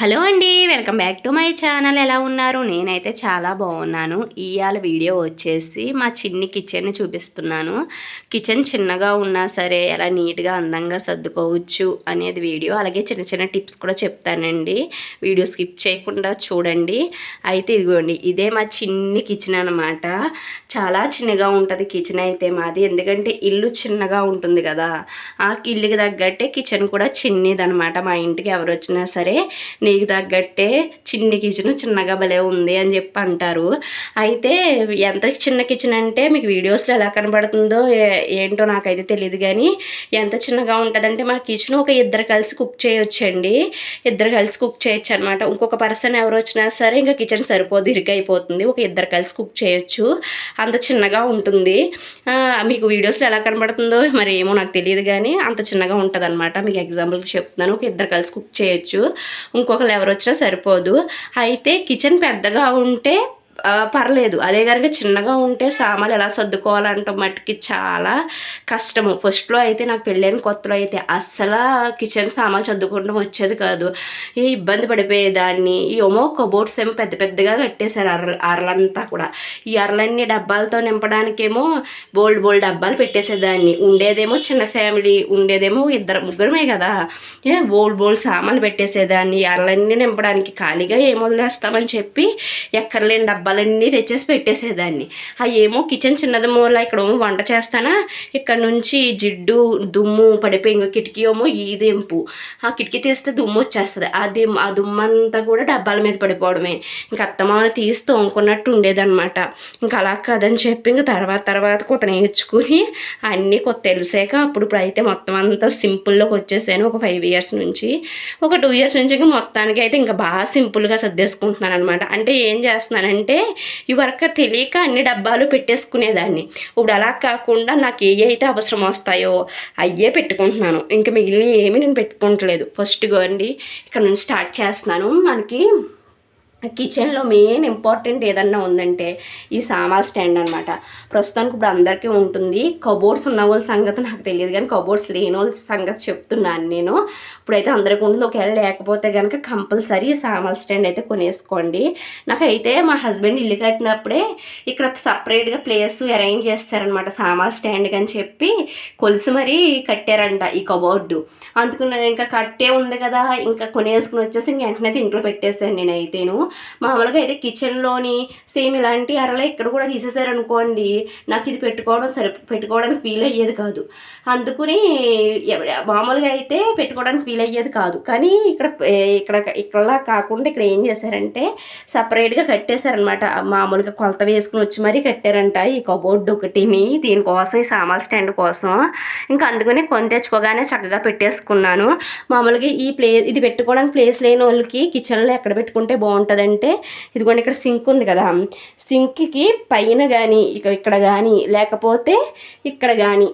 Hello అండి welcome back to my channel. ఎలా ఉన్నారు? నేనైతే చాలా బాగున్నాను. ఇవాళ వీడియో వచ్చేసి మా చిన్ని కిచెన్ని చూపిస్తున్నాను. కిచెన్ చిన్నగా ఉన్నా సరే ఎలా నీట్గా అందంగా సర్దుకోవచ్చు అనేది వీడియో. అలాగే చిన్న చిన్న టిప్స్ కూడా చెప్తానండి. వీడియో స్కిప్ చేయకుండా చూడండి. అయితే ఇదిగోండి ఇదే మా చిన్ని కిచెన్ అనమాట చాలా చిన్నగా ఉంటుంది కిచెన్ అయితే మాది. ఎందుకంటే ఇల్లు చిన్నగా ఉంటుంది కదా. ఆ ఇల్లుకి తగ్గట్టే కిచెన్ కూడా చిన్నదనమాట మా ఇంటికి ఎవరు వచ్చినా సరే నీకు తగ్గట్టే చిన్ని కిచెన్ చిన్నగా భలే ఉంది అని చెప్పి అంటారు. అయితే ఎంత చిన్న కిచెన్ అంటే మీకు వీడియోస్లో ఎలా కనబడుతుందో ఏంటో నాకైతే తెలియదు కానీ ఎంత చిన్నగా ఉంటుందంటే మా కిచెన్ ఒక ఇద్దరు కలిసి కుక్ చేయొచ్చండి. ఇద్దరు కలిసి కుక్ చేయొచ్చు అనమాట ఇంకొక పర్సన్ ఎవరు వచ్చినా సరే ఇంకా కిచెన్ సరిపోదు ఇరికైపోతుంది. ఒక ఇద్దరు కలిసి కుక్ చేయొచ్చు. అంత చిన్నగా ఉంటుంది. మీకు వీడియోస్లో ఎలా కనబడుతుందో మరి ఏమో నాకు తెలియదు కానీ అంత చిన్నగా ఉంటుంది అనమాట మీకు ఎగ్జాంపుల్కి చెప్తున్నాను. ఒక ఇద్దరు కలిసి కుక్ చేయొచ్చు. ఇంకొక ఒకరు ఎవరు వచ్చినా సరిపోదు. అయితే కిచెన్ పెద్దగా ఉంటే పర్లేదు. అదే కనుక చిన్నగా ఉంటే సామాన్లు ఎలా సర్దుకోవాలంటే మట్టుకి చాలా కష్టము. ఫస్ట్లో అయితే నాకు పెళ్ళైన కొత్తలో అయితే అస్సలు కిచెన్ సామాన్లు సర్దుకోవడం వచ్చేది కాదు. ఈ ఇబ్బంది పడిపోయేదాన్ని. ఈ ఒమో కబోర్డ్స్ ఏమో పెద్ద పెద్దగా కట్టేశారు అర్ర అరలంతా కూడా. ఈ అరలన్నీ డబ్బాలతో నింపడానికేమో బోల్డ్ బోల్డ్ డబ్బాలు పెట్టేసేదాన్ని. ఉండేదేమో చిన్న ఫ్యామిలీ ఉండేదేమో ఇద్దరు ముగ్గురమే కదా. ఏ బోల్డ్ బోల్డ్ సామాన్లు పెట్టేసేదాన్ని. అరలన్నీ నింపడానికి ఖాళీగా ఏం వదిలేస్తామని చెప్పి ఎక్కర్లేని డబ్బా డబ్బాలన్నీ తెచ్చేసి పెట్టేసేదాన్ని. ఆ ఏమో కిచెన్ చిన్నది మూల ఇక్కడ వంట చేస్తానా ఇక్కడ నుంచి జిడ్డు దుమ్ము పడిపోయి ఇంకో కిటికీ ఏమో ఈ దెంపు. ఆ కిటికీ తీస్తే దుమ్ము వచ్చేస్తుంది. ఆ దిమ్ ఆ దుమ్మంతా కూడా డబ్బాల మీద పడిపోవడమే. ఇంకా అత్తమామ తీసి తోముకున్నట్టు ఉండేదన్నమాట. ఇంకా అలా కాదని చెప్పి ఇంకా తర్వాత తర్వాత కొత్త నేర్చుకుని అన్నీ కొత్త తెలిసాక అప్పుడు అయితే మొత్తం అంతా సింపుల్లోకి వచ్చేసాను ఒక ఫైవ్ ఇయర్స్ నుంచి. ఒక టూ ఇయర్స్ నుంచి ఇంకా మొత్తానికి అయితే ఇంకా బాగా సింపుల్గా సర్దేసుకుంటున్నాను అనమాట అంటే ఏం చేస్తున్నానంటే ఈ వర్క్ తెలియక అన్ని డబ్బాలు పెట్టేసుకునేదాన్ని. ఇప్పుడు అలా కాకుండా నాకు ఏ అయితే అవసరం వస్తాయో అయ్యే పెట్టుకుంటున్నాను. ఇంకా మిగిలిన ఏమీ నేను పెట్టుకోవట్లేదు ఫస్ట్ అండి ఇక్కడ నుంచి స్టార్ట్ చేస్తున్నాను. మనకి కిచెన్లో మెయిన్ ఇంపార్టెంట్ ఏదన్నా ఉందంటే ఈ సామాన్ స్టాండ్ అనమాట ప్రస్తుతానికి ఇప్పుడు అందరికీ ఉంటుంది. కబోర్డ్స్ ఉన్న వాళ్ళ సంగతి నాకు తెలియదు కానీ కబోర్డ్స్ లేని వాళ్ళ సంగతి చెప్తున్నాను నేను. ఇప్పుడైతే అందరికీ ఉంటుంది. ఒకవేళ లేకపోతే కనుక కంపల్సరీ సామాన్ స్టాండ్ అయితే కొనేసుకోండి. నాకైతే మా హస్బెండ్ ఇల్లు కట్టినప్పుడే ఇక్కడ సపరేట్గా ప్లేస్ అరేంజ్ చేస్తారనమాట సామాన్ స్టాండ్ అని చెప్పి కొలిసి మరీ కట్టారంట ఈ కబోర్డు. అందుకున్న ఇంకా కట్టే ఉంది కదా ఇంకా కొనేసుకుని వచ్చేసి ఇంక వెంటనే ఇంట్లో పెట్టేసాను నేనైతేను. మామూలుగా అయితే కిచెన్లోని సేమ్ ఇలాంటి అరలే ఇక్కడ కూడా తీసేసారనుకోండి నాకు ఇది పెట్టుకోవడం సరి పెట్టుకోవడానికి ఫీల్ అయ్యేది కాదు. అందుకుని మామూలుగా అయితే పెట్టుకోవడానికి ఫీల్ అయ్యేది కాదు. కానీ ఇక్కడ ఇక్కడ ఇక్కడలా కాకుండా ఇక్కడ ఏం చేశారంటే సపరేట్గా కట్టేశారనమాట మామూలుగా కొలత వేసుకుని వచ్చి మరీ కట్టారంట ఈ కబోర్డ్ ఒకటిని దీనికోసం ఈ సామాన్ స్టాండ్ కోసం. ఇంకా అందుకని కొని తెచ్చుకోగానే చక్కగా పెట్టేసుకున్నాను. మామూలుగా ఈ ప్లేస్ ఇది పెట్టుకోవడానికి ప్లేస్ లేని వాళ్ళకి కిచెన్లో ఎక్కడ పెట్టుకుంటే బాగుంటుంది ఉంటుందంటే ఇదిగోండి ఇక్కడ సింక్ ఉంది కదా. సింక్కి పైన కానీ ఇక ఇక్కడ కానీ లేకపోతే ఇక్కడ కానీ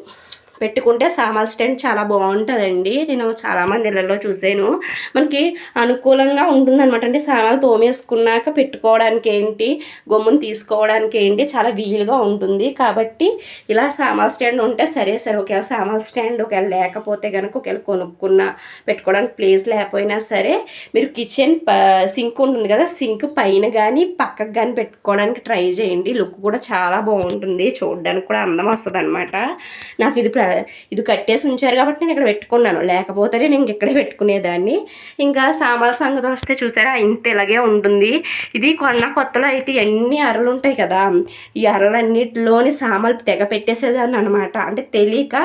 పెట్టుకుంటే సామాన్ స్టాండ్ చాలా బాగుంటుందండి. నేను చాలామంది ఇళ్ళల్లో చూసాను. మనకి అనుకూలంగా ఉంటుందన్నమాట. అంటే సామాన్లు తోమేసుకున్నాక పెట్టుకోవడానికి ఏంటి గమ్మును తీసుకోవడానికి ఏంటి చాలా వీలుగా ఉంటుంది. కాబట్టి ఇలా సామాన్ స్టాండ్ ఉంటే సరే సరే ఒకవేళ సామాన్ స్టాండ్ ఒకవేళ లేకపోతే కనుక ఒకవేళ కొనుక్కున్న పెట్టుకోవడానికి ప్లేస్ లేకపోయినా సరే మీరు కిచెన్ సింక్ ఉంటుంది కదా సింక్ పైన కానీ పక్కకు కానీ పెట్టుకోవడానికి ట్రై చేయండి. లుక్ కూడా చాలా బాగుంటుంది. చూడడానికి కూడా అందం వస్తుంది అనమాట నాకు ఇది ఇది కట్టేసి ఉంచారు కాబట్టి నేను ఇక్కడ పెట్టుకున్నాను. లేకపోతే నేను ఇక్కడే పెట్టుకునేదాన్ని. ఇంకా సామాల సంగతి వస్తే చూసారా ఇంత ఇలాగే ఉంటుంది. ఇది కొన్న కొత్తలో అయితే ఎన్ని అరలు ఉంటాయి కదా. ఈ అరలన్నిటిలోని సామాలు తెగ పెట్టేసేదాన్ని అనమాట అంటే తెలియక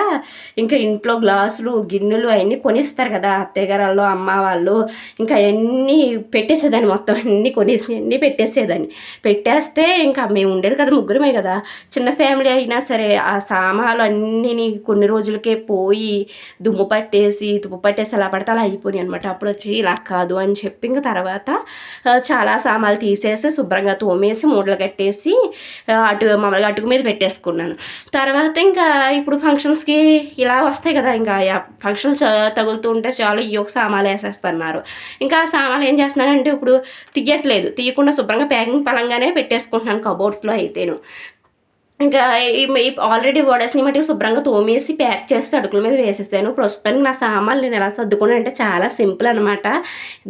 ఇంకా ఇంట్లో గ్లాసులు గిన్నెలు అవన్నీ కొనిస్తారు కదా అత్తయ్యగారు అమ్మ వాళ్ళు. ఇంకా అవన్నీ పెట్టేసేదాన్ని మొత్తం. అన్నీ కొనేసి అన్నీ పెట్టేసేదాన్ని. పెట్టేస్తే ఇంకా మేము ఉండేది కదా ముగ్గురమే కదా. చిన్న ఫ్యామిలీ అయినా సరే ఆ సామాన్లు అన్నీ కొన్ని రోజులకే పోయి దుమ్ము పట్టేసి దుమ్ము పట్టేసి అలా పడితే అలా అయిపోయినాయి అనమాట అప్పుడు వచ్చి ఇలా కాదు అని చెప్పి ఇంకా తర్వాత చాలా సామాన్లు తీసేసి శుభ్రంగా తోమేసి మూడలు కట్టేసి అటు మామూలుగా అటుకు మీద పెట్టేసుకున్నాను. తర్వాత ఇంకా ఇప్పుడు ఫంక్షన్స్కి ఇలా వస్తాయి కదా ఇంకా ఫంక్షన్ తగులుతూ ఉంటే చాలు ఈ ఒక సామాన్లు వేసేస్తున్నారు. ఇంకా ఆ సామాన్లు ఏం చేస్తున్నానంటే ఇప్పుడు తీయట్లేదు. తీయకుండా శుభ్రంగా ప్యాకింగ్ పలంగానే పెట్టేసుకుంటున్నాను కబోర్డ్స్లో అయితేను. ఇంకా ఆల్రెడీ వడేసిన మట్టుకు శుభ్రంగా తోమేసి ప్యాక్ చేసి అడుగుల మీద వేసేసాను. ప్రస్తుతానికి నా సామాన్లు నేను ఎలా సర్దుకున్నాను అంటే చాలా సింపుల్ అనమాట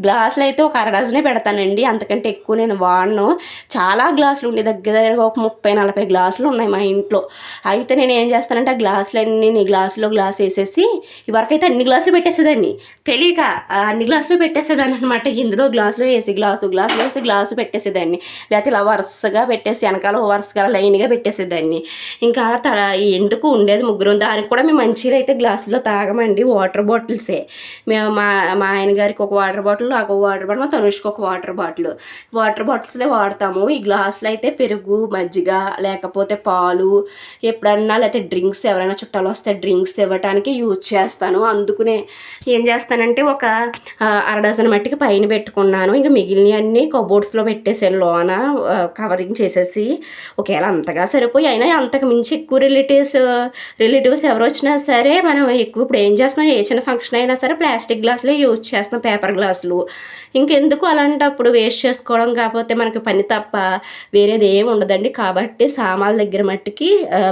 గ్లాసులు అయితే ఒక అరడజనే పెడతానండి. అంతకంటే ఎక్కువ నేను వాడను. చాలా గ్లాసులు ఉండే దగ్గర దగ్గరగా ఒక ముప్పై నలభై గ్లాసులు ఉన్నాయి మా ఇంట్లో. అయితే నేను ఏం చేస్తానంటే ఆ గ్లాసులన్నీ నీ గ్లాసులో గ్లాస్ వేసేసి ఇవరకైతే అన్ని గ్లాసులు పెట్టేసేదాన్ని. తెలియక అన్ని గ్లాసులు పెట్టేసేదాన్ని అనమాట ఇందులో గ్లాసులో వేసి గ్లాసు గ్లాసులో వేసి గ్లాసు పెట్టేసేదాన్ని. లేకపోతే ఇలా వరుసగా పెట్టేసి వెనకాల వరుసగా లైన్గా పెట్టేసేదాన్ని. ఇంకా తడ ఎందుకు ఉండేది ముగ్గురు? దానికి కూడా మేము మంచిగా అయితే గ్లాసులో తాగమండి వాటర్ బాటిల్సే. మేము మా మా ఆయన గారికి ఒక వాటర్ బాటిల్ నాకు ఒక వాటర్ బాటిల్ మా తనుష్కి ఒక వాటర్ బాటిల్. వాటర్ బాటిల్స్లే వాడతాము. ఈ గ్లాసులు అయితే పెరుగు మజ్జిగ లేకపోతే పాలు ఎప్పుడన్నా లేకపోతే డ్రింక్స్ ఎవరైనా చుట్టాలు వస్తే డ్రింక్స్ ఇవ్వటానికి యూజ్ చేస్తాను. అందుకునే ఏం చేస్తానంటే ఒక అర డజన్ మట్టికి పైన పెట్టుకున్నాను. ఇంకా మిగిలినవన్నీ కబోర్డ్స్లో పెట్టేసాను లోన కవరింగ్ చేసేసి ఒకవేళ అంతగా సరిపోయి అయినా అంతకు మించి ఎక్కువ రిలేటివ్స్ రిలేటివ్స్ ఎవరు వచ్చినా సరే మనం ఎక్కువ ఇప్పుడు ఏం చేస్తున్నాం? ఏ చిన్న ఫంక్షన్ అయినా సరే ప్లాస్టిక్ గ్లాసులే యూజ్ చేస్తున్నాం పేపర్ గ్లాసులు ఇంకెందుకు అలాంటప్పుడు వేస్ట్ చేసుకోవడం కాకపోతే మనకి పని తప్ప వేరేది ఏమి ఉండదండి. కాబట్టి సామాన్ల దగ్గర మట్టుకి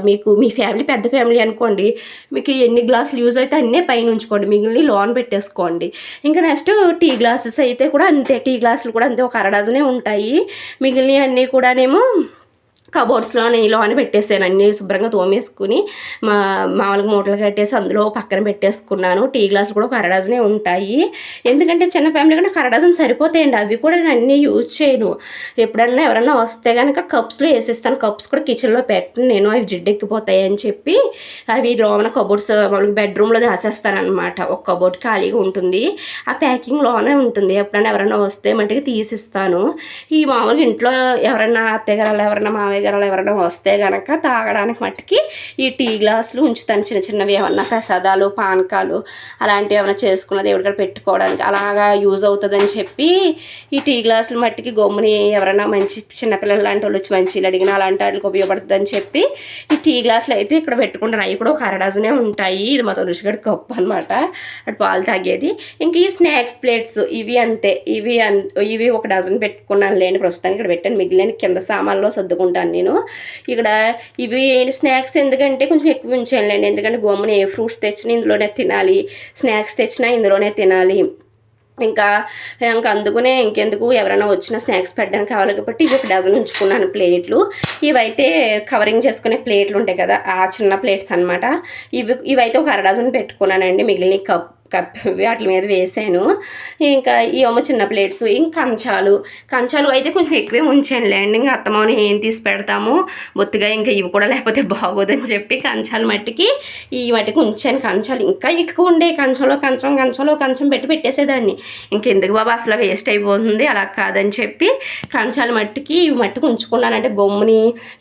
మీకు మీ ఫ్యామిలీ పెద్ద ఫ్యామిలీ అనుకోండి మీకు ఎన్ని గ్లాసులు యూజ్ అయితే అన్నీ పైన ఉంచుకోండి మిగిలిన లోన్ పెట్టేసుకోండి. ఇంకా నెక్స్ట్ టీ గ్లాసెస్ అయితే కూడా అంతే టీ గ్లాసులు కూడా అంతే ఒక అర డజనే ఉంటాయి. మిగిలినవి అన్నీ కూడానేమో కబోర్డ్స్లో లోన పెట్టేసాను. అన్ని శుభ్రంగా తోమేసుకుని మా మామూలుగా మూటలు కట్టేసి అందులో పక్కన పెట్టేసుకున్నాను. టీ గ్లాసులు కూడా ఒక అరడజనే ఉంటాయి. ఎందుకంటే చిన్న ఫ్యామిలీ కన్నా ఒక సరిపోతాయండి. అవి కూడా నేను అన్నీ యూజ్ చేయను. ఎప్పుడన్నా ఎవరన్నా వస్తే కనుక కప్స్లో వేసేస్తాను. కప్స్ కూడా కిచెన్లో పెట్టను. నేను అవి జిడ్డెక్కిపోతాయి అని చెప్పి అవి లోన కబోర్డ్స్ మామూలుగా బెడ్రూమ్లో దాచేస్తాను అనమాట ఒక కబోర్డ్ ఖాళీగా ఉంటుంది. ఆ ప్యాకింగ్లోనే ఉంటుంది. ఎప్పుడన్నా ఎవరైనా వస్తే మట్టుకు తీసిస్తాను. ఈ మామూలుగా ఇంట్లో ఎవరన్నా అత్తయ్యగారు ఎవరన్నా మావయ్య గారు ఎవరైనా వస్తే కనుక తాగడానికి మట్టుకి ఈ టీ గ్లాసులు ఉంచుతాను. చిన్న చిన్నవి ఏమన్నా ప్రసాదాలు పానకాలు అలాంటివి ఏమైనా చేసుకున్న దేవుడి గారు పెట్టుకోవడానికి అలాగా యూజ్ అవుతుందని చెప్పి ఈ టీ గ్లాసులు మట్టికి గమ్ముని ఎవరైనా మంచి చిన్నపిల్లలు లాంటి వాళ్ళు వచ్చి మంచి అడిగిన అలాంటి వాటికి ఉపయోగపడుతుందని చెప్పి ఈ టీ గ్లాసులు అయితే ఇక్కడ పెట్టుకుంటాను. అవి కూడా ఒక అర డజనే ఉంటాయి. ఇది మా తులసిగడి గొప్ప అనమాట అటు పాలు తాగేది. ఇంకా ఈ స్నాక్స్ ప్లేట్స్ ఇవి అంతే. ఇవి అన్ ఇవి ఒక డజన్ పెట్టుకున్నాను లేని ప్రస్తుతానికి ఇక్కడ పెట్టాను. మిగిలిన కింద సామాన్లో సర్దుకుంటాను. నేను. ఇక్కడ ఇవి స్నాక్స్ ఎందుకంటే కొంచెం ఎక్కువ ఉంచానులేండి. ఎందుకంటే గమ్మున ఏ ఫ్రూట్స్ తెచ్చినా ఇందులోనే తినాలి. స్నాక్స్ తెచ్చినా ఇందులోనే తినాలి. ఇంకా ఇంకా అందుకునే ఇంకెందుకు ఎవరైనా వచ్చినా స్నాక్స్ పెట్టడానికి కావాలి కాబట్టి ఇవి ఒక డజన్ ఉంచుకున్నాను ప్లేట్లు. ఇవైతే కవరింగ్ చేసుకునే ప్లేట్లు ఉంటాయి కదా ఆ చిన్న ప్లేట్స్ అనమాట ఇవి ఇవైతే ఒక అర డజన్ పెట్టుకున్నానండి. మిగిలిన కప్ కప్ వాటి మీద వేసాను. ఇంకా ఈ అమ్మ చిన్న ప్లేట్స్ ఇంకా కంచాలు. కంచాలు అయితే కొంచెం ఎక్కువే ఉంచానులేండి. ఇంకా అత్తమ్మని ఏం తీసి పెడతాము? బొత్తిగా ఇంకా ఇవి కూడా లేకపోతే బాగోదని చెప్పి కంచాలు మట్టికి ఈ మట్టికి ఉంచాను కంచాలు. ఇంకా ఎక్కువ ఉండే కంచంలో కంచం కంచంలో కంచం పెట్టి పెట్టేసేదాన్ని. ఇంకెందుకు బాబా అసలు వేస్ట్ అయిపోతుంది? అలా కాదని చెప్పి కంచాలు మట్టికి ఇవి మట్టికి ఉంచుకున్నానంటే గమ్ముని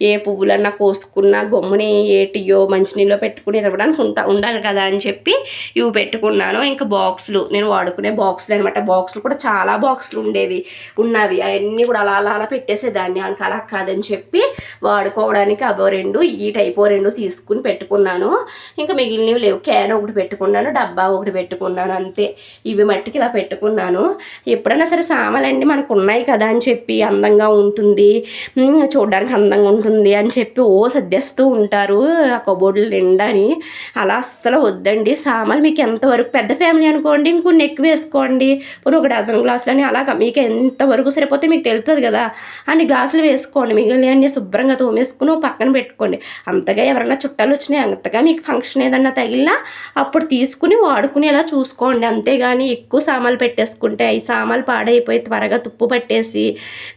ఏ పువ్వులన్నా కోసుకున్నా గమ్ముని ఏటియో మంచినీళ్ళు పెట్టుకుని ఇవ్వడానికి ఉంటా ఉండాలి కదా అని చెప్పి ఇవి పెట్టుకున్నాను. ఇంకా బాక్సులు నేను వాడుకునే బాక్సులు అనమాట బాక్సులు కూడా చాలా బాక్సులు ఉండేవి. ఉన్నవి. అవన్నీ కూడా అలా అలా అలా పెట్టేసేదాన్ని. ఇంకా అలా కాదని చెప్పి వాడుకోవడానికి అవో రెండు ఈ టైపో రెండు తీసుకుని పెట్టుకున్నాను. ఇంకా మిగిలినవి లేవు. క్యాన్ ఒకటి పెట్టుకున్నాను డబ్బా ఒకటి పెట్టుకున్నాను అంతే. ఇవి మట్టికి ఇలా పెట్టుకున్నాను. ఎప్పుడైనా సరే సామాన్లన్నీ మనకు ఉన్నాయి కదా అని చెప్పి అందంగా ఉంటుంది. చూడడానికి అందంగా ఉంటుంది అని చెప్పి ఓ సర్దేస్తూ ఉంటారు. ఆ కబోర్డులు నిండని అలా అస్సలు వద్దండి. సామాన్లు మీకు ఎంతవరకు పెద్ద పెద్ద ఫ్యామిలీ అనుకోండి ఇంకొన్ని ఎక్కువ వేసుకోండి. పోనీ ఒక డజన్ గ్లాసులు అని అలాగా మీకు ఎంతవరకు సరిపోతే మీకు తెలుస్తుంది కదా. అన్ని గ్లాసులు వేసుకోండి మిగిలిన శుభ్రంగా తోమేసుకుని పక్కన పెట్టుకోండి. అంతగా ఎవరైనా చుట్టాలు వచ్చినాయి అంతగా మీకు ఫంక్షన్ ఏదన్నా తగిలినా అప్పుడు తీసుకుని వాడుకునేలా చూసుకోండి. అంతేగాని ఎక్కువ సామాన్లు పెట్టేసుకుంటే ఈ సామాన్లు పాడైపోయి త్వరగా తుప్పు పట్టేసి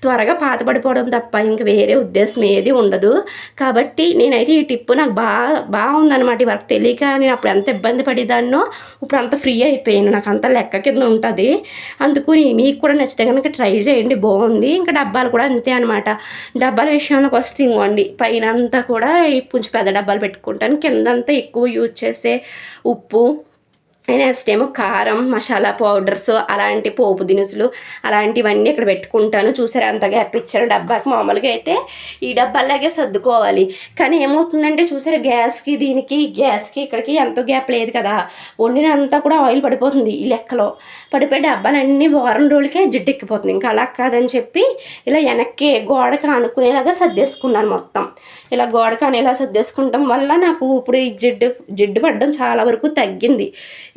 త్వరగా పాత పడిపోవడం తప్ప ఇంక వేరే ఉద్దేశం ఏది ఉండదు. కాబట్టి నేనైతే ఈ టిప్పు నాకు బాగా బాగుందన్నమాట. ఈ వరకు తెలియక నేను అప్పుడు ఎంత ఇబ్బంది పడేదాన్నో ఇప్పుడు అంత ఫ్రీ అయిపోయాను. నాకు అంత లెక్క కింద ఉంటుంది. అందుకు మీకు కూడా నచ్చితే కనుక ట్రై చేయండి. బాగుంది. ఇంకా డబ్బాలు కూడా అంతే అనమాట డబ్బాల విషయానికి వస్తే ఇంకోండి. పైన అంతా కూడా ఈ కొంచెం పెద్ద డబ్బాలు పెట్టుకుంటాను. కిందంతా ఎక్కువ యూజ్ చేసే ఉప్పు నెక్స్ట్ ఏమో కారం మసాలా పౌడర్స్ అలాంటి పోపు దినుసులు అలాంటివన్నీ ఇక్కడ పెట్టుకుంటాను. చూసారా అంత గ్యాప్ ఇచ్చారు డబ్బాకి. మామూలుగా అయితే ఈ డబ్బాలాగే సర్దుకోవాలి. కానీ ఏమవుతుందంటే చూసారా గ్యాస్కి దీనికి గ్యాస్కి ఇక్కడికి ఎంతో గ్యాప్ లేదు కదా. వండినంతా కూడా ఆయిల్ పడిపోతుంది ఈ లెక్కలో. పడిపోయి డబ్బాలన్నీ వారం రోజులకే జిడ్డు ఎక్కిపోతుంది. ఇంకా అలా కాదని చెప్పి ఇలా వెనక్కి గోడకి అనుకునేలాగా సర్దేసుకున్నాను మొత్తం. ఇలా గోడకి అనేలా సర్దేసుకుంటాం వల్ల నాకు ఇప్పుడు ఈ జిడ్డు జిడ్డు పడడం చాలా వరకు తగ్గింది.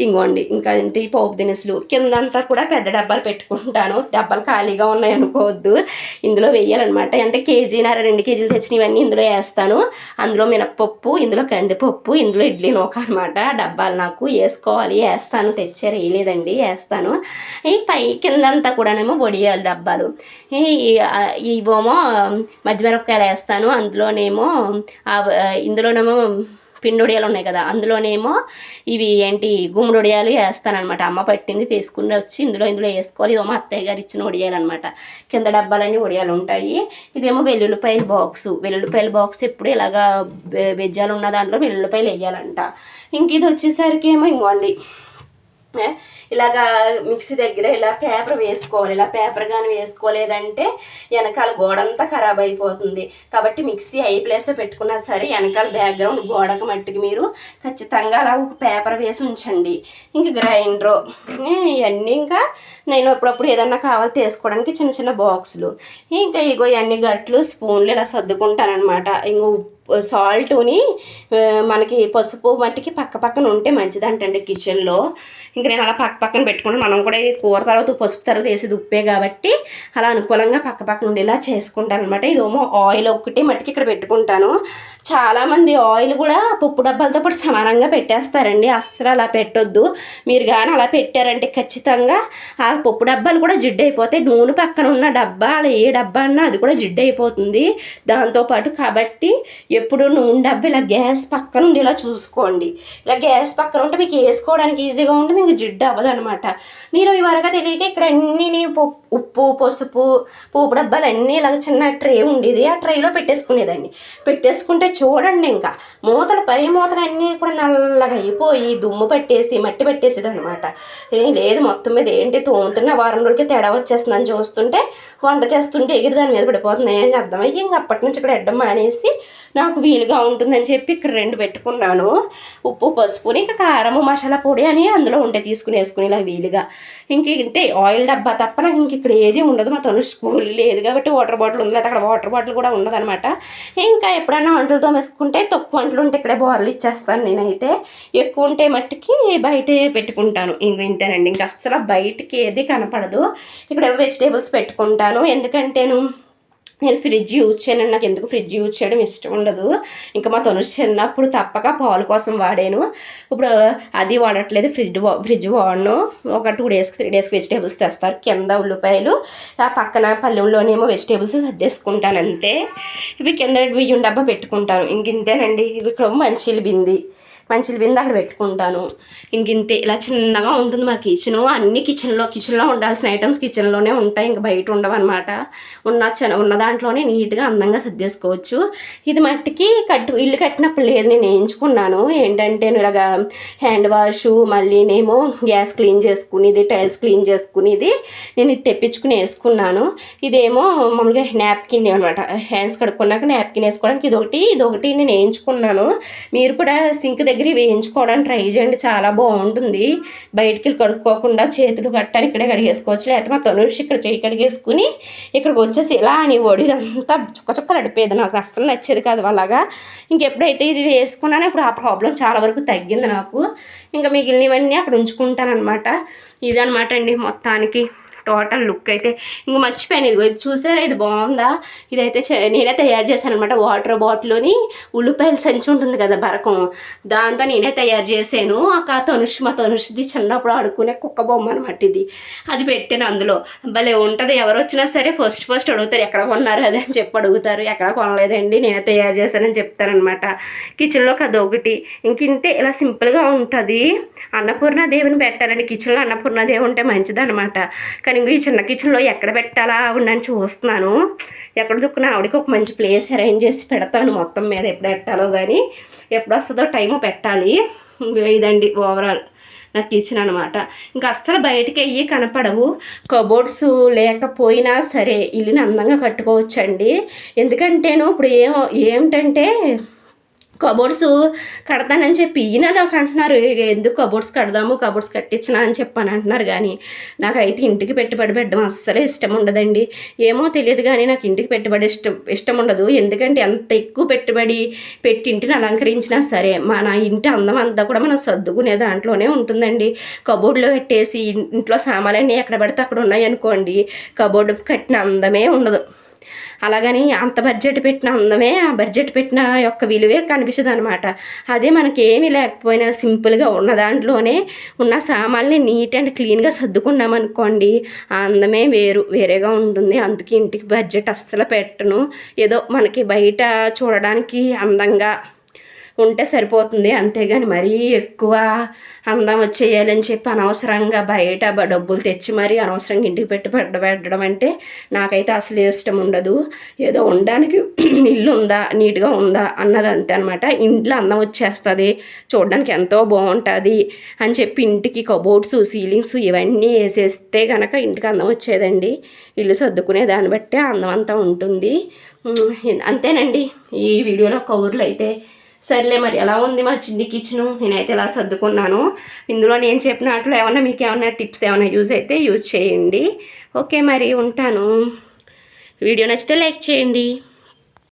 ఇంకోండి ఇంకా ఇంత ఈ పోపు దినుసులు. కిందంతా కూడా పెద్ద డబ్బాలు పెట్టుకుంటాను. డబ్బాలు ఖాళీగా ఉన్నాయి అనుకోవద్దు. ఇందులో వేయాలన్నమాట. అంటే కేజీన్నర రెండు కేజీలు తెచ్చినవన్నీ ఇందులో వేస్తాను. అందులో మినప్పప్పు ఇందులో కందిపప్పు ఇందులో ఇడ్లీ నూక అనమాట డబ్బాలు నాకు వేసుకోవాలి. వేస్తాను. తెచ్చారు. వేయలేదండి. వేస్తాను. ఈ పై కిందంతా కూడానేమో వడియాలు డబ్బాలు. ఇవేమో మధ్యమిరపకాయలు వేస్తాను. అందులోనేమో ఇందులోనేమో పిండుడియాలు ఉన్నాయి కదా అందులోనేమో ఇవి ఏంటి గుమ్మడి వడియాలు వేస్తానమాట అమ్మ పట్టింది తీసుకుని వచ్చి ఇందులో ఇందులో వేసుకోవాలి. ఇదేమో అత్తయ్య గారు ఇచ్చిన వడియాలు అనమాట కింద డబ్బాలన్నీ వడియాలు ఉంటాయి. ఇదేమో వెల్లుల్లిపాయల బాక్స్. వెల్లుల్లిపాయల బాక్స్ ఎప్పుడు ఇలాగా వెజ్జాలు ఉన్న దాంట్లో వెల్లుల్లిపాయలు వేయాలంట. ఇంక ఇది వచ్చేసరికి ఏమో ఇంకోండి ఇలాగా మిక్సీ దగ్గర ఇలా పేపర్ వేసుకోవాలి ఇలా పేపర్ కానీ వేసుకోలేదంటే వెనకాల గోడంతా ఖరాబ్ అయిపోతుంది. కాబట్టి మిక్సీ ఐ ప్లేస్లో పెట్టుకున్నా సరే వెనకాల బ్యాక్గ్రౌండ్ గోడకు మట్టికి మీరు ఖచ్చితంగా అలా ఒక పేపర్ వేసి ఉంచండి. ఇంక గ్రైండరు ఇవన్నీ ఇంకా నేను అప్పుడప్పుడు ఏదన్నా కావాలి తీసుకోవడానికి చిన్న చిన్న బాక్సులు ఇంకా ఇగో ఇవన్నీ గట్లు స్పూన్లు ఇలా సర్దుకుంటానమాట ఇంకో సాల్ట్ని మనకి పసుపు మట్టికి పక్క పక్కన ఉంటే మంచిదంటండి కిచెన్లో. ఇంక నేను అలా పక్క పక్కన పెట్టుకుని మనం కూడా కూర తర్వాత పసుపు తర్వాత వేసేది ఉప్పే కాబట్టి అలా అనుకూలంగా పక్క పక్కన ఉండేలా చేసుకుంటాను అనమాట ఇదేమో ఆయిల్ ఒక్కటి మట్టికి ఇక్కడ పెట్టుకుంటాను. చాలామంది ఆయిల్ కూడా పప్పు డబ్బాలతో పాటు సమానంగా పెట్టేస్తారండి. అస్సలు అలా పెట్టొద్దు. మీరు కానీ అలా పెట్టారంటే ఖచ్చితంగా ఆ పప్పు డబ్బాలు కూడా జిడ్డు అయిపోతాయి నూనె పక్కన ఉన్న డబ్బా అలా ఏ డబ్బా అన్నా అది కూడా జిడ్డు అయిపోతుంది దాంతోపాటు కాబట్టి ఎప్పుడు నూనె డబ్బా ఇలా గ్యాస్ పక్కన ఉండి ఇలా చూసుకోండి. ఇలా గ్యాస్ పక్కన ఉంటే మీకు వేసుకోవడానికి ఈజీగా ఉంటుంది ఇంక జిడ్డు అవ్వదు అనమాట నేను ఇవరగా తెలియక ఇక్కడ అన్ని ఉప్పు పసుపు పోపు డబ్బాలు అన్నీ ఇలా చిన్న ట్రే ఉండేది ఆ ట్రేలో పెట్టేసుకునేదండి పెట్టేసుకుంటే చూడండి ఇంకా మూతలు పై మూతలు అన్నీ కూడా నల్లగా అయిపోయి దుమ్ము పట్టేసి మట్టి పట్టేసేది అనమాట ఏం లేదు మొత్తం మీద ఏంటి తోముతున్న వారం రోజులకి తేడా వచ్చేస్తుందని చూస్తుంటే వంట చేస్తుంటే ఎగిరి దాని మీద పడిపోతున్నాయని అని అర్థమయ్యి ఇంక అప్పటి నుంచి ఇక్కడ ఎడ్డం మానేసి నాకు వీలుగా ఉంటుందని చెప్పి ఇక్కడ రెండు పెట్టుకున్నాను. ఉప్పు పసుపుని ఇంకా కారము మసాలా పొడి అని అందులో ఉంటే తీసుకుని వేసుకుని ఇలా వీలుగా. ఇంక ఇంతే ఆయిల్ డబ్బా తప్ప నాకు ఇంక ఇక్కడ ఏది ఉండదు. మా తను స్కూల్ లేదు కాబట్టి వాటర్ బాటిల్ ఉంది లేదా అక్కడ వాటర్ బాటిల్ కూడా ఉండదనమాట ఇంకా ఎప్పుడైనా వంటలు తోమేసుకుంటే తక్కువ వంటలు ఉంటే ఇక్కడే బోర్లు ఇచ్చేస్తాను నేనైతే. ఎక్కువ ఉంటే మట్టుకి బయటే పెట్టుకుంటాను. ఇంక ఇంతేనండి. ఇంక అస్సలు బయటికి ఏది కనపడదు. ఇక్కడ వెజిటేబుల్స్ పెట్టుకుంటాను. ఎందుకంటేను నేను ఫ్రిడ్జ్ యూజ్ చేయను నాకు ఎందుకు ఫ్రిడ్జ్ యూజ్ చేయడం ఇష్టం ఉండదు. ఇంకా మా తనుష్ చిన్నప్పుడు తప్పక పాలు కోసం వాడాను. ఇప్పుడు అది వాడట్లేదు ఫ్రిడ్జ్ ఫ్రిడ్జ్ వాడను. ఒక టూ డేస్కి త్రీ డేస్కి వెజిటేబుల్స్ తెస్తారు కింద ఉల్లిపాయలు. ఆ పక్కన పల్లెంలోనేమో వెజిటేబుల్స్ సర్దేసుకుంటాను అంతే. ఇవి కింద బియ్యం డబ్బా పెట్టుకుంటాను. ఇంక ఇంతేనండి. ఇక్కడ మంచిలు బింది. మంచి బిందె అక్కడ పెట్టుకుంటాను. ఇంక ఇంతే ఇలా చిన్నగా ఉంటుంది మా కిచెను అన్ని కిచెన్లో కిచెన్లో ఉండాల్సిన ఐటమ్స్ కిచెన్లోనే ఉంటాయి ఇంక బయట ఉండవన్నమాట. ఉన్న ఉన్న దాంట్లోనే నీట్గా అందంగా సర్దేసుకోవచ్చు. ఇది మట్టికి కట్టు ఇల్లు కట్టినప్పుడు లేదు నేను వేయించుకున్నాను. ఏంటంటే ఇలాగా హ్యాండ్ వాష్ మళ్ళీనేమో గ్యాస్ క్లీన్ చేసుకునేది టైల్స్ క్లీన్ చేసుకునేది నేను ఇది తెప్పించుకుని వేసుకున్నాను. ఇదేమో మామూలుగా నాప్కిన్ అనమాట హ్యాండ్స్ కడుక్కున్నాక నాప్కిన్ వేసుకోవడానికి ఇదొకటి ఇదొకటి నేను వేయించుకున్నాను. మీరు కూడా సింక్ దగ్గర దగ్గర వేయించుకోవడానికి ట్రై చేయండి. చాలా బాగుంటుంది. బయటికి కడుక్కోకుండా చేతులు కట్టని ఇక్కడే కడిగేసుకోవచ్చు. లేకపోతే మా తనుషి ఇక్కడ చేయి కడిగేసుకుని ఇక్కడికి వచ్చేసి ఇలా అని ఒడిదంతా చుక్క చుక్కలు అడిపేది. నాకు అస్సలు నచ్చేది కాదు అలాగా. ఇంకెప్పుడైతే ఇది వేసుకున్నానో ఇప్పుడు ఆ ప్రాబ్లం చాలా వరకు తగ్గింది నాకు. ఇంకా మిగిలినవన్నీ అక్కడ ఉంచుకుంటానమాట ఇదనమాట అండి మొత్తానికి. టోటల్ లుక్ అయితే ఇంక మర్చిపోయాను. ఇది చూసారా? ఇది బాగుందా? ఇదైతే నేనే తయారు చేశాను అనమాట వాటర్ బాటిల్ని ఉల్లిపాయల సంచి ఉంటుంది కదా బరకం. దాంతో నేనే తయారు చేశాను. ఆ తనుష్ మా తనుష్ది చిన్నప్పుడు ఆడుకునే కుక్క బొమ్మ అనమాట ఇది. అది పెట్టాను అందులో. భలే ఉంటుంది. ఎవరు వచ్చినా సరే ఫస్ట్ ఫస్ట్ అడుగుతారు ఎక్కడ కొన్నారు అది? అని చెప్పి అడుగుతారు. ఎక్కడ కొనలేదండి నేనే తయారు చేశానని చెప్తారనమాట కిచెన్లోకి అదొకటి ఇంక ఇంతే. ఇలా సింపుల్గా ఉంటుంది. అన్నపూర్ణ దేవుని పెట్టాలండి. కిచెన్లో అన్నపూర్ణ దేవి ఉంటే మంచిదనమాట కానీ నేను ఈ చిన్న కిచెన్లో ఎక్కడ పెట్టాలా ఉండని చూస్తున్నాను. ఎక్కడ దుక్కున ఆవిడకి ఒక మంచి ప్లేస్ అరేంజ్ చేసి పెడతాను మొత్తం మీద ఎప్పుడు పెట్టాలో కానీ ఎప్పుడు వస్తుందో టైం పెట్టాలి. ఇదండి ఓవరాల్ నా కిచెన్ అనమాట ఇంకా అస్సలు బయటికి అయ్యి కనపడవు. కబోర్డ్స్ లేకపోయినా సరే ఇల్లుని అందంగా కట్టుకోవచ్చండి. ఎందుకంటేను ఇప్పుడు ఏమో ఏమిటంటే కబోర్డ్స్ కడతానని చెప్పి ఈయన నాకు అంటున్నారు. ఎందుకు కబోర్డ్స్ కడదాము కబోర్డ్స్ కట్టించినా అని చెప్పాను అంటున్నారు కానీ నాకైతే ఇంటికి పెట్టుబడి పెట్టడం అస్సలే ఇష్టం ఉండదండి. ఏమో తెలియదు కానీ నాకు ఇంటికి పెట్టుబడి ఇష్టం ఇష్టం ఉండదు. ఎందుకంటే ఎంత ఎక్కువ పెట్టుబడి పెట్టి ఇంటిని అలంకరించినా సరే మన ఇంటి అందం అంతా కూడా మనం సర్దుకునే దాంట్లోనే ఉంటుందండి. కబోర్డ్లో పెట్టేసి ఇంట్లో సామాన్లన్నీ ఎక్కడ పడితే అక్కడ ఉన్నాయి అనుకోండి కబోర్డు కట్టిన అందమే ఉండదు. అలాగని అంత బడ్జెట్ పెట్టిన అందమే ఆ బడ్జెట్ పెట్టిన యొక్క విలువే కనిపిస్తుంది అనమాట అదే మనకి ఏమీ లేకపోయినా సింపుల్గా ఉన్న దాంట్లోనే ఉన్న సామాన్ని నీట్ అండ్ క్లీన్గా సర్దుకున్నాం అనుకోండి ఆ అందమే వేరు వేరేగా ఉంటుంది. అందుకే ఇంటికి బడ్జెట్ అస్సలు పెట్టను. ఏదో మనకి బయట చూడడానికి అందంగా ఉంటే సరిపోతుంది. అంతేగాని మరీ ఎక్కువ అందం వచ్చేయాలని చెప్పి అనవసరంగా బయట డబ్బులు తెచ్చి మరీ అనవసరంగా ఇంటికి పెట్టి పెట్టబెట్టడం అంటే నాకైతే అసలు ఇష్టం ఉండదు. ఏదో ఉండడానికి ఇల్లు ఉందా నీట్గా ఉందా అన్నది అంతే అనమాట ఇంట్లో అందం వచ్చేస్తుంది చూడడానికి ఎంతో బాగుంటుంది అని చెప్పి ఇంటికి కబోర్డ్స్ సీలింగ్స్ ఇవన్నీ వేసేస్తే కనుక ఇంటికి అందం వచ్చేదండి. ఇల్లు సర్దుకునే దాన్ని బట్టే అందం అంతా ఉంటుంది. అంతేనండి. ఈ వీడియోలో కౌర్లు అయితే సర్లే మరి ఎలా ఉంది మా చిన్ని కిచెను నేనైతే ఇలా సర్దుకున్నాను? ఇందులో నేను చెప్పినట్లు ఏమన్నా మీకు ఏమైనా టిప్స్ ఏమైనా యూజ్ అయితే యూజ్ చేయండి. ఓకే మరి ఉంటాను. వీడియో నచ్చితే లైక్ చేయండి.